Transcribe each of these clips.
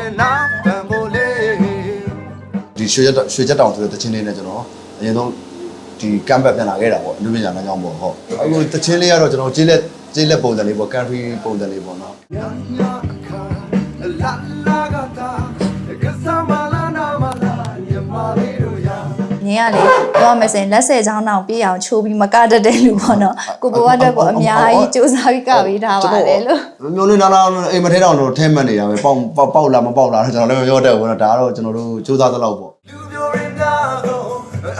တဲ့နောက်တန်ဖို့လေးဒီရွှေချက်ရွှေချက်တောင်ဆိုတဲ့တချင်းလေးနဲ့ကျွန်တော်အရင်ဆုံးဒီကမ်ဘက်ပြန်လာခဲ့တာပေါ့အနုပညာလမ်းကြောင်းပေါ့ဟုတ်အခုတချင်းလေးကတော့ကျွန်တော်ကျေးလက်ကျေးလက်ပုံစံလေးပေါ့ country ပုံစံလေးပေါ့နော် ကလေပြောရမယ်ဆိုရင်လက်ဆယ်ချောင်းတောင်ပြည့်အောင်ချိုးပြီးမကတတ်တဲ့လူပေါ့နော်ကိုဘဝအတွက်ကိုအများကြီးစူးစမ်းပြီးကပေးထားပါတယ်လို့မျိုးလေးနာနာအိမ်မထဲတောင်တော့ထဲမှတ်နေတာပဲပေါက်ပေါက်ပေါက်လာမပေါက်လာတော့ကျွန်တော်လည်းမပြောတတ်ဘူးနော်ဒါကတော့ကျွန်တော်တို့စူးစမ်းသလောက်ပေါ့လူပြိုရင်းများကို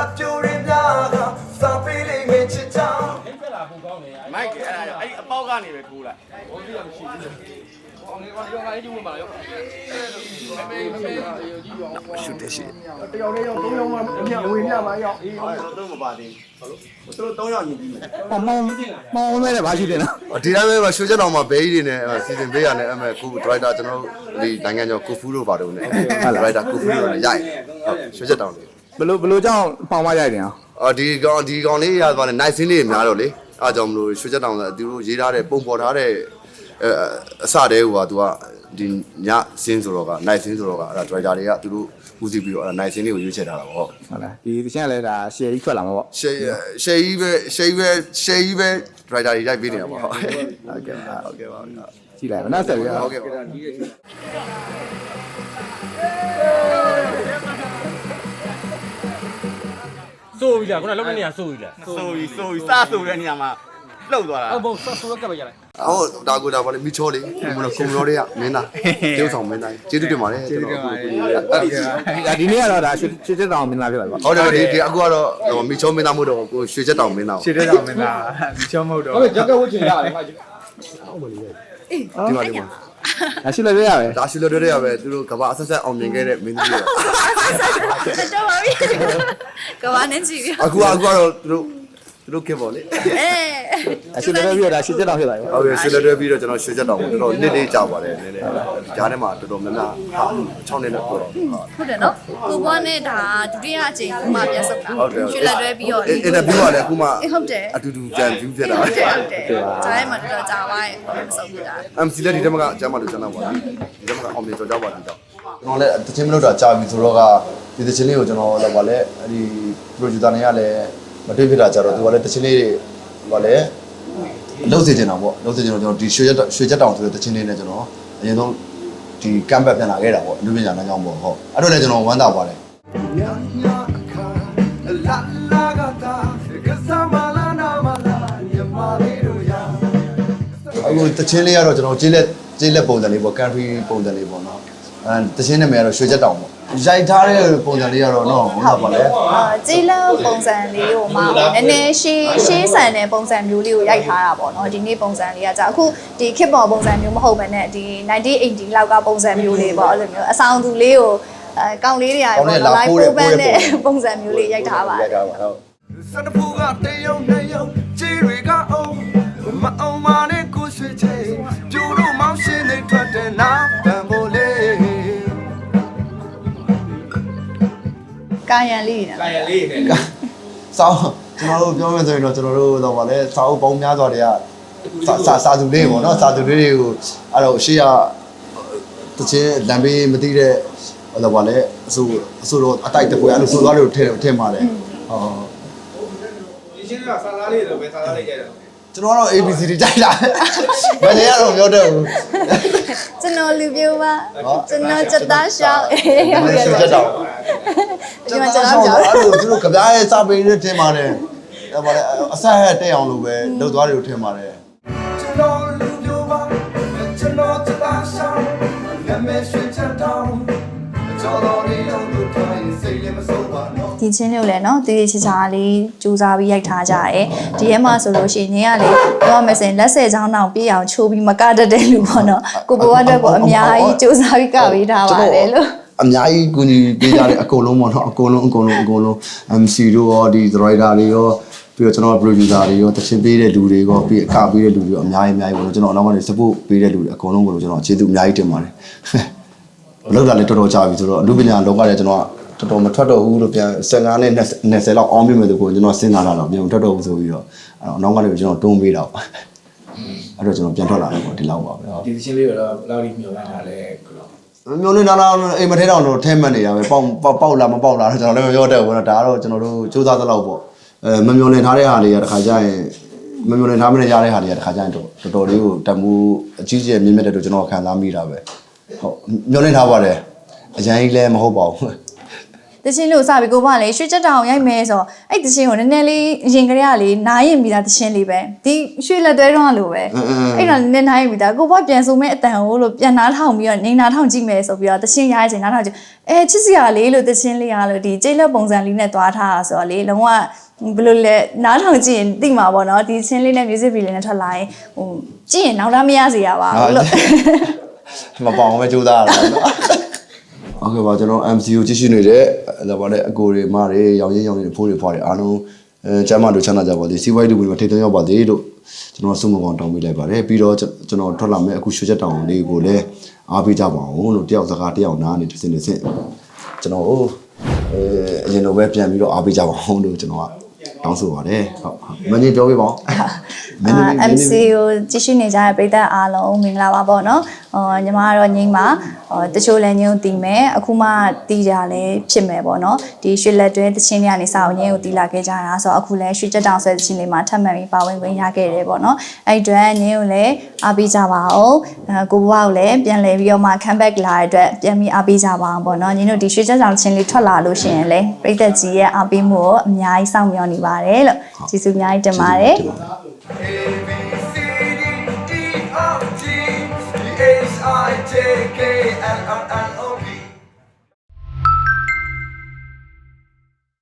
အပြိုရင်းများကစာပေးလိမ့်မယ်ချ စ်ချောင်းမိုက်အဲ့ဒါအဲ့ဒီအပေါက်ကနေပဲထိုးလိုက်ရှုတယ်ရှိတယောက်လေးရောက်၃ယောက်မှအမြအဝေးမြပါရောက်အေးတော့တော့မပါသေးဘူးသူတို့၃ယောက်ညီပြီးမယ်မောင်မောင်မောင်မဲလည်းဘာရှိတယ်နော်ဒီတိုင်းပဲရွှေချက်တောင်မှာဘဲကြီးတွေနဲ့စီစဉ်ပေးရတယ်အမေခုဒရိုက်တာကျွန်တော်တို့ဒီနိုင်ငံကျော်ကိုဖူးတို့ပါတော့ねဒရိုက်တာကိုဖူးတို့နဲ့ရိုက်ဟုတ်ရွှေချက်တောင်လေးဘလို့ဘလို့ကြောင့်ပေါင်မရိုက်တယ်အောင်အော်ဒီကောင်ဒီကောင်လေးရသွားတယ်နိုင်စင်းလေးများတော့လေအားကြောင့်မလို့ရွှေချက်တောင်ဆိုသူတို့ရေးထားတဲ့ပုံပေါ်ထားတဲ့ အဲအစတည်းဟိုကသူကဒီညစင်းဆိုတော့ကနိုင်စင်းဆိုတော့ကအဲ့ဒါဒရိုက်တာတွေကသူတို့ဦးစီးပြီးတော့အဲ့ဒါနိုင်စင်းလေးကိုရွေးချယ်ထားတာပေါ့ဟုတ်လားဒီတချင်ကလည်းဒါရှယ်ကြီးထွက်လာမှာပေါ့ရှေရှေကြီးပဲရှေကြီးပဲရှေကြီးပဲဒရိုက်တာတွေရိုက်ပေးနေတာပေါ့ဟုတ်ကဲ့ဟုတ်ကဲ့ပါဟုတ်ကဲ့ပါကြည့်လိုက်မနောက်ဆက်ပြီးတော့ဟုတ်ကဲ့ပါစိုးပြီလားခုနလုံးနေရစိုးပြီလားဆိုပြီးဆိုပြီးစဆိုတဲ့နေရာမှာလှုပ်သွားတာဟုတ်ဘုံစိုးစိုးကပ်ပဲရလိုက် အော်ဒါကိုဒါပါလေမိချောလေးဘုံတော့ကုံရောတွေကမင်းသားကျေးဇူးဆောင်မင်းသားကျေးဇူးတင်ပါတယ်ကျွန်တော်အခုဒါဒီနေ့ကတော့ဒါရွှေရွှေချက်တောင်မင်းသားဖြစ်ပါပေါ့ဟုတ်တယ်ဒီဒီအခုကတော့မိချောမင်းသားမို့တော့ကိုရွှေချက်တောင်မင်းသားရွှေချက်တောင်မင်းသားဒီချောမဟုတ်တော့ဟုတ်ပြီဂျက်ကဝတ်ချင်ရတယ်ဟာဒီမှာဒီမှာဒါရှိလည်းပြရပဲဒါရှိလို့တွေရပဲသူတို့ကဘာအဆက်ဆက်အောင်မြင်ခဲ့တဲ့မင်းသားတွေတော်ပါပြီကဘာနဲ့ကြည့်ပြီးအခုအခုကတော့သူတို့သူ တို့ခင်ပေါ့လေအဲဒါရှိလည်းပြရဒါရွှေချက်တောင်ဖြစ်သွားပြီပေါ့ဟုတ်ပြီဆွေးနွေးတွဲပြီးတော့ကျွန်တော်ရွှေချက်တောင်တော်တော်နစ်လေးကြာပါတယ်နည်းနည်းဒီကြားထဲမှာတော်တော်များများဟာ6နှစ်နဲ့ပို့တော့ဟုတ်တယ်နော်ကိုဘွားနဲ့ဒါဒုတိယအကြိမ်ကမှပြန်ဆုပ်တာဟုတ်တယ်ရွှေလက်တွဲပြီးတော့အင်တာဗျူးကလည်းအခုမှအေးဟုတ်တယ်အတူတူကြံဗျူးဖြစ်တာဟုတ်တယ်ဟုတ်တယ်ဂျားရဲမှာတော်တော်ကြာသွားရဲ့ဆုပ်ပြတာ MC လက်ဒီတမကအကျမ်းမလို့ကျန်တော့ပါလားဒီတမကအောင်မြင်ကြောကြောပါတော့ကျွန်တော်လည်းတချင်းမလို့တာကြာပြီဆိုတော့ကဒီတချင်းလေးကိုကျွန်တော်လည်းဗာလဲအဲ့ဒီ producer တွေကလည်း မတွေ့ဖြစ်တာကြတော့သူကလည်းတချင်းလေးတွေဗာလဲလှုပ်စေချင်တာပေါ့လှုပ်စေချင်တော့ကျွန်တော်ဒီရွှေချက်ရွှေချက်တောင်ဆိုတဲ့တချင်းလေးနဲ့ကျွန်တော်အရင်ဆုံးဒီကမ်ဘက်ပြန်လာခဲ့တာပေါ့အနုပညာလမ်းကြောင်းပေါ့ဟုတ်အဲ့တော့လည်းကျွန်တော်ဝမ်းသာပါတယ်ညာညာအခါလာလာကတာကစားမလာနာမလာညမလေးတို့ရာအခုတချင်းလေးကတော့ကျွန်တော်ကျေးလက်ကျေးလက်ပုံစံလေးပေါ့ country ပုံစံလေးပေါ့နော် အဲတချင်းနာမည်ကတော့ရွှေချက်တောင်ပေါ့ရိုက်ထားတဲ့ပုံစံလေးကတော့နော်ဟုတ်ပါပါလေအာကြေးလန်းပုံစံလေးကိုမှနည်းနည်းရှေးရှေးဆန်တဲ့ပုံစံမျိုးလေးကိုရိုက်ထားတာပေါ့နော်ဒီနေ့ပုံစံလေးကကြာအခုဒီခစ်ပေါ်ပုံစံမျိုးမဟုတ်ဘဲနဲ့ဒီ1980လောက်ကပုံစံမျိုးလေးပေါ့အဲ့လိုမျိုးအဆောင်သူလေးကိုအဲကောင်းလေးတွေရိုက်ပေါ့ live ပိုးပန်းတဲ့ပုံစံမျိုးလေးရိုက်ထားပါတယ်ရိုက်ထားပါဟုတ်စတဖူကတယုံနေယုံ ကာယံလေးနေကာယလေးနဲ့စောင်းကျွန်တော်တို့ပြောမယ်ဆိုရင်တော့ကျွန်တော်တို့တော့ဗာလဲစာအုပ်ပေါင်းများစွာတွေကစာစာစာသူလေးပေါ့နော်စာသူလေးတွေကိုအဲ့တော့ရှေ့ကတချင်းလမ်းဘေးမသိတဲ့ဟိုတော့ဗာလဲအစိုးအစိုးတော့အတိုက်တပွဲအဲ့လိုဆိုသွားလို့ထင်ထင်ပါတယ်ဟောဒီချင်းကဆာလာလေးတော့ပဲဆာလာလေးကြိုက်တယ်ကျွန်တော်ကတော့ ABC တွေကြိုက်တာမနေရတော့ပြောတတ်ဘူးကျွန်တော်လူပြိုပါကျွန်တော်စက်သားရှောင်းအေးဟုတ်ကဲ့ရွှေပါချက်တောင်ဒီမှာ ကျွန်တော်ကြောက် အဲ့လိုသူတို့ကြပြားရဲ့စာပေနဲ့ထင်ပါတယ်အဲ့ဗာလဲအဆက်ဟက်တက်အောင်လို့ပဲလုပ်သွားတယ်လို့ထင်ပါတယ် ကျွန်တော်လူပြိုပါကျွန်တော်တသားဆောင်နာမည်ရွှေချက်တောင်းကျွန်တော်လေးလုံးတို့တိုင်းစိတ်လည်းမစိုးပါတော့ ဒီချင်းလေးကိုလည်းเนาะတည်တည်ချာချာလေးစူးစမ်းပြီးရိုက်ထားကြရဲဒီထဲမှာဆိုလို့ရှိရင်ငင်းကလေပြောရမယ်ဆိုရင်လက်ဆယ်ချောင်းတောင်ပြည့်အောင်ချိုးပြီးမကတတ်တဲ့လူပေါ့နော်ကိုဘဝအတွက်ကိုအများကြီးစူးစမ်းပြီးကပေးထားပါတယ်လို့ အများကြီးကူညီပေးကြတဲ့အကုန်လုံးပေါ့နော်အကုန်လုံးအကုန်လုံးအကုန်လုံး MC တို့ရောဒီ driver တွေရောပြီးတော့ကျွန်တော် producer တွေရောတချင်ပေးတဲ့လူတွေရောပြီးအခပေးတဲ့လူတွေရောအများကြီးအများကြီးပေါ့နော်ကျွန်တော်အနောက်ကနေ support ပေးတဲ့လူတွေအကုန်လုံးကိုကျွန်တော်အခြေသူအများကြီးတင်ပါတယ်ဘလောက်တာလည်းတော်တော်ကြာပြီဆိုတော့အမှုပညာလောကထဲကျွန်တော်တော်တော်မထွက်တော့ဘူးလို့ပြန်15နဲ့20လောက်အောင်းမိမယ်ဆိုကိုကျွန်တော်စဉ်းစားလာတော့ပြန်မထွက်တော့ဘူးဆိုပြီးတော့အဲ့တော့အနောက်ကနေကျွန်တော်တွန်းပေးတော့အဲ့တော့ကျွန်တော်ပြန်ထွက်လာတယ်ပေါ့ဒီလောက်ပါပဲဟုတ်ဒီသချင်းလေးကိုတော့ဘယ်လောက်ကြီးမျှော်လင့်ထားလဲကို မျိုးလေးနာနာအိမ်မထဲတော့တော့ထဲမှတ်နေရပဲပေါက်ပေါက်ပေါက်လာမပေါက်လာတော့ကျွန်တော်လည်းမပြောတတ်ဘူးနော်ဒါကတော့ကျွန်တော်တို့စူးစမ်းသလောက်ပေါ့အဲမမျိုးလင်ထားတဲ့ဟာတွေကတခါကျရင်မမျိုးလင်ထားမနေရတဲ့ဟာတွေကတခါကျရင်တော့တော်တော်လေးကိုတမှုအကြီးကျယ်မြင့်မြတ်တဲ့တို့ကျွန်တော်ခံစားမိတာပဲဟုတ်မျိုးလင်ထားပါတယ်အရင်ကြီးလည်းမဟုတ်ပါဘူး တချင်းလို့စပြီကိုကလေရွှေချက်တောင်ရိုက်မယ်ဆိုတော့အဲ့တချင်းကိုနည်းနည်းလေးရင်ကလေးကလေနားရင်ပြီးသားတချင်းလေးပဲဒီရွှေလက်တွဲတော့လို့ပဲအဲ့တော့နည်းနည်းနားရင်ပြီးသားကိုကပြန်စုံမဲ့အတန်ကိုလို့ပြန်နားထောင်ပြီးတော့နေနားထောင်ကြည့်မယ်ဆိုပြီးတော့တချင်းရရချင်းနားထောင်ကြည့်အဲချစ်စရာလေးလို့တချင်းလေးရလို့ဒီကျိတ်လက်ပုံစံလေးနဲ့သွားထားတာဆိုတော့လေလုံးဝဘယ်လိုလဲနားထောင်ကြည့်ရင်သိမှာပေါ့နော်ဒီချင်းလေးနဲ့ music video နဲ့ထွက်လာရင်ဟိုကြည့်ရင်နောက်သားမရစေရပါဘူးလို့မပေါအောင်ပဲကြိုးစားရတာနော်ဟုတ်ကဲ့ပါကျွန်တော် MCU ကြည့်ရှုနေတဲ့ လာပါတဲ့အကိုတွေမတွေရောင်ရင်းရောင်ရင်းဖိုးတွေဖွားတွေအားလုံးအဲကျမ်းမာတို့ချမ်းသာကြပါစေစီးပွားရေးလူတွေမှာထိတ်သွင်းရောက်ပါစေလို့ကျွန်တော်ဆုမကောင်တောင်းပေးလိုက်ပါတယ်ပြီးတော့ကျွန်တော်ထွက်လာမယ့်အခုရွှေချက်တောင်လေးကိုလည်းအားပေးကြပါအောင်လို့တယောက်စကားတယောက်နားနေတစ်စင်တစ်စင်ကျွန်တော်အဲအရင်လိုပဲပြန်ပြီးတော့အားပေးကြပါအောင်လို့ကျွန်တော်ကတောင်းဆိုပါတယ်ဟုတ်မင်းကြီးပြောပြပါဦးမင်းအာကြီးမင်း MC ကြီးကိုကြည့်ရှုနေကြတဲ့ပရိသတ်အားလုံးမင်္ဂလာပါပေါ့နော်။ဟောညီမကတော့ငိမ့်ပါဟောတချို့လည်းညုံတီမယ်အခုမှတီးကြလည်းဖြစ်မယ်ပေါ့နော်။ဒီရွှေလက်တွဲတချင်းတွေကနေစာအုပ်ငင်းကိုတီးလာခဲ့ကြတာဆိုတော့အခုလည်းရွှေကြက်တောင်ဆွဲတချင်းလေးမှာထပ်မံပြီးပါဝင်ခွင့်ရခဲ့တယ်ပေါ့နော်။အဲ့ဒီအတွက်ငင်းကိုလည်းအားပေးကြပါအောင်။အဲကိုဘွားကိုလည်းပြန်လဲပြီးတော့မှ comeback လာတဲ့အတွက်ပြန်ပြီးအားပေးကြပါအောင်ပေါ့နော်။ညီတို့ဒီရွှေကြက်တောင်ချင်းလေးထွက်လာလို့ရှိရင်လည်းပရိသတ်ကြီးရဲ့အားပေးမှုကိုအများကြီးစောင့်မျှော်နေပါတယ်လို့ကျေးဇူးအများကြီးတင်ပါတယ်။ J K L M N